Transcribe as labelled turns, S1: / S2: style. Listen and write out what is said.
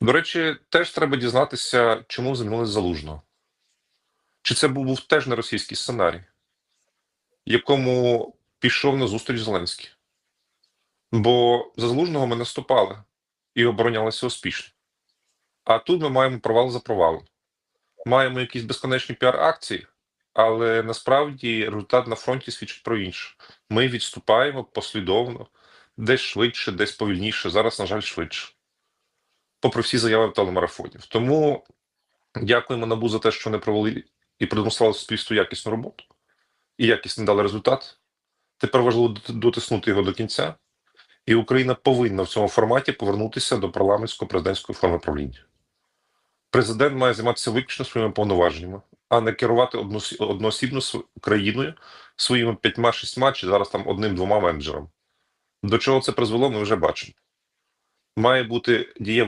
S1: До речі, теж треба дізнатися, чому звільнили залужного. Чи це був, був теж не російський сценарій, якому пішов на зустріч Зеленський? Бо за залужного ми наступали і оборонялися успішно. А тут ми маємо провал за провалом. Маємо якісь безконечні піар-акції, але насправді результат на фронті свідчить про інше. Ми відступаємо послідовно, десь швидше, десь повільніше. Зараз, на жаль, швидше. Попри всі заяви телемарафонів. Тому дякуємо НАБУ за те, що вони провели і продемонстрували суспільству якісну роботу і якісно дали результат. Тепер важливо дотиснути його до кінця, і Україна повинна в цьому форматі повернутися до парламентської президентської форми правління. Президент має займатися виключно своїми повноваженнями, а не керувати одноосібно країною своїми п'ятьма-шістьма чи зараз там одним-двома менеджером. До чого це призвело, ми вже бачимо. Має бути дієва